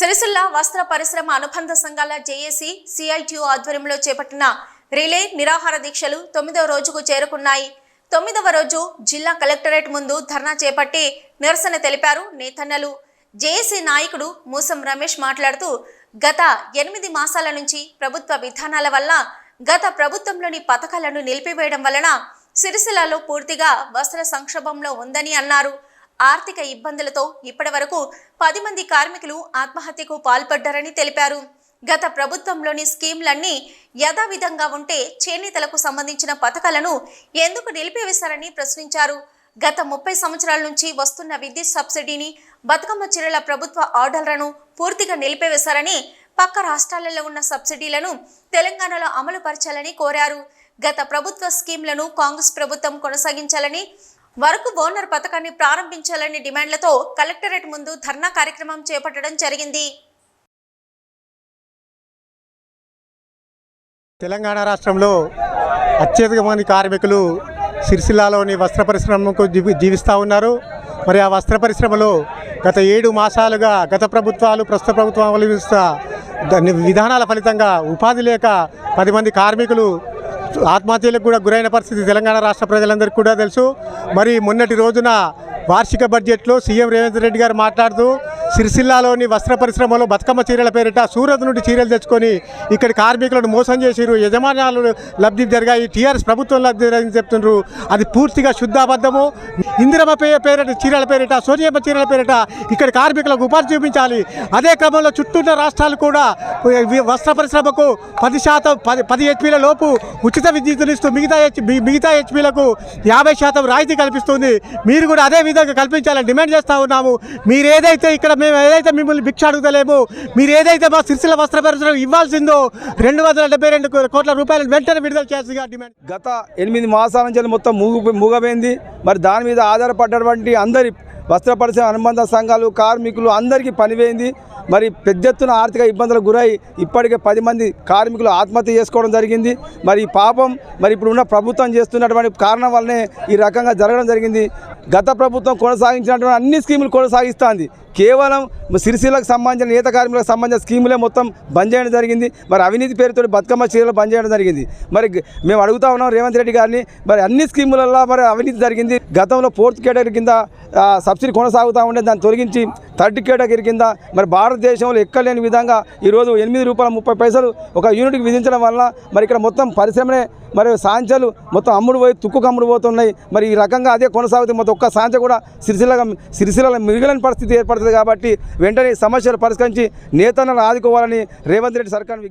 సిరిసిల్ల వస్త్ర పరిశ్రమ అనుబంధ సంఘాల జేఏసీ సిఐటియు ఆధ్వర్యంలో చేపట్టిన రిలే నిరాహార దీక్షలు తొమ్మిదవ రోజుకు చేరుకున్నాయి. తొమ్మిదవ రోజు జిల్లా కలెక్టరేట్ ముందు ధర్నా చేపట్టి నిరసన తెలిపారు నేతన్నలు. జేఏసీ నాయకుడు మూసం రమేష్ మాట్లాడుతూ గత ఎనిమిది మాసాల నుంచి ప్రభుత్వ విధానాల వల్ల గత ప్రభుత్వంలోని పథకాలను నిలిపివేయడం వలన సిరిసిల్లలో పూర్తిగా వస్త్ర సంక్షోభంలో ఉందని అన్నారు. ఆర్థిక ఇబ్బందులతో ఇప్పటి వరకు పది మంది కార్మికులు ఆత్మహత్యకు పాల్పడ్డారని తెలిపారు. గత ప్రభుత్వంలోని స్కీంలన్నీ యథావిధంగా ఉంటే చేనేతలకు సంబంధించిన పథకాలను ఎందుకు నిలిపివేశారని ప్రశ్నించారు. గత ముప్పై సంవత్సరాల నుంచి వస్తున్న విద్యుత్ సబ్సిడీని బతుకమ్మ చీరల ప్రభుత్వ ఆర్డర్లను పూర్తిగా నిలిపివేశారని పక్క రాష్ట్రాలలో ఉన్న సబ్సిడీలను తెలంగాణలో అమలు పరచాలని కోరారు. గత ప్రభుత్వ స్కీమ్లను కాంగ్రెస్ ప్రభుత్వం కొనసాగించాలని వరకు బోనర్ పథకాన్ని ప్రారంభించాలని డిమాండ్లతో కలెక్టరేట్ ముందు ధర్నా కార్యక్రమం చేపట్టడం జరిగింది. తెలంగాణ రాష్ట్రంలో అత్యధిక మంది కార్మికులు సిరిసిల్లాలోని వస్త్ర పరిశ్రమకు జీవి జీవిస్తూ ఉన్నారు. మరి ఆ వస్త్ర పరిశ్రమలో గత ఏడు మాసాలుగా గత ప్రభుత్వాలు ప్రస్తుత ప్రభుత్వం అవలంబిస్తున్న విధానాల ఫలితంగా ఉపాధి లేక పది మంది కార్మికులు ఆత్మహత్యలకు కూడా గురైన పరిస్థితి తెలంగాణ రాష్ట్ర ప్రజలందరికీ కూడా తెలుసు. మరి మొన్నటి రోజున వార్షిక బడ్జెట్లో సీఎం రేవంత్ రెడ్డి గారు మాట్లాడుతూ సిరిసిల్లాలోని వస్త్ర పరిశ్రమలో బతుకమ్మ చీరల పేరిట సూరత్ నుండి చీరలు తెచ్చుకొని ఇక్కడ కార్మికులను మోసం చేసిరు యజమానాలు లబ్ధి జరిగాయి. టీఆర్ఎస్ ప్రభుత్వం లబ్ధి జరిగిందని చెప్తున్నారు అది పూర్తిగా శుద్ధాబద్ధము. ఇందిరమ్మ పే పేరిట చీరల పేరిట సోనియమ్మ చీరల పేరిట ఇక్కడ కార్మికులకు ఉపాధి చూపించాలి. అదే క్రమంలో చుట్టూన్న రాష్ట్రాలు కూడా వస్త్ర పరిశ్రమకు పది శాతం పది పది హెచ్పీల లోపు ఉచిత విద్యుత్తులు ఇస్తూ మిగతా హెచ్ మిగతా హెచ్పీలకు యాభై శాతం రాయితీ కల్పిస్తుంది. మీరు కూడా అదే విధంగా కల్పించాలని డిమాండ్ చేస్తూ ఉన్నాము. మీరు ఏదైతే ఇక్కడ మేము ఏదైతే మిమ్మల్ని భిక్ష అడుగుతలేము మీరు ఏదైతే మా సిరిసిల వస్త్ర పరిశ్రమ ఇవ్వాల్సిందో రెండు వందల డెబ్బై రెండు కోట్ల రూపాయలు వెంటనే విడుదల చేయాల్సిందిగా డిమాండ్. గత ఎనిమిది మాసాల నుంచి మొత్తం మూగు మూగపోయింది మరి దాని మీద ఆధారపడ్డటువంటి అందరి వస్త్ర పరిశ్రమ అనుబంధ సంఘాలు కార్మికులు అందరికీ పనిపోయింది మరి పెద్ద ఎత్తున ఆర్థిక ఇబ్బందులకు గురై ఇప్పటికే పది మంది కార్మికులు ఆత్మహత్య చేసుకోవడం జరిగింది. మరి పాపం మరి ఇప్పుడు ఉన్న ప్రభుత్వం చేస్తున్నటువంటి కారణం వల్లనే ఈ రకంగా జరగడం జరిగింది. గత ప్రభుత్వం కొనసాగించినటువంటి అన్ని స్కీములు కొనసాగిస్తుంది. కేవలం సిరిసిల్లకు సంబంధించిన నేత కార్మికులకు సంబంధించిన స్కీములే మొత్తం బంద్ చేయడం జరిగింది. మరి అవినీతి పేరుతో బతుకమ్మ చీరలు బంద్ చేయడం జరిగింది. మరి మేము అడుగుతా ఉన్నాం రేవంత్ రెడ్డి గారిని మరి అన్ని స్కీములలో మరి అవినీతి జరిగింది. గతంలో ఫోర్త్ కేటగిరీ కింద సబ్సిడీ కొనసాగుతూ ఉండే దాన్ని తొలగించి థర్డ్ కేటగిరీ కింద మరి భారతదేశంలో ఎక్కలేని విధంగా ఈరోజు ఎనిమిది రూపాయల ముప్పై పైసలు ఒక యూనిట్కి విధించడం వల్ల మరి ఇక్కడ మొత్తం పరిశ్రమనే మరి సాంచలు మొత్తం అమ్ముడు పోయి తుక్కు అమ్ముడు పోతున్నాయి. మరి ఈ రకంగా అదే కొనసాగుతుంది. మొత్తం ఒక్క సాంచ కూడా సిరిసిల్ల సిరిసిల మిగిలిన పరిస్థితి ఏర్పడుతుంది. కాబట్టి వెంటనే సమస్యలు పరిష్కరించి నేతలను ఆదుకోవాలని రేవంత్ రెడ్డి సర్కార్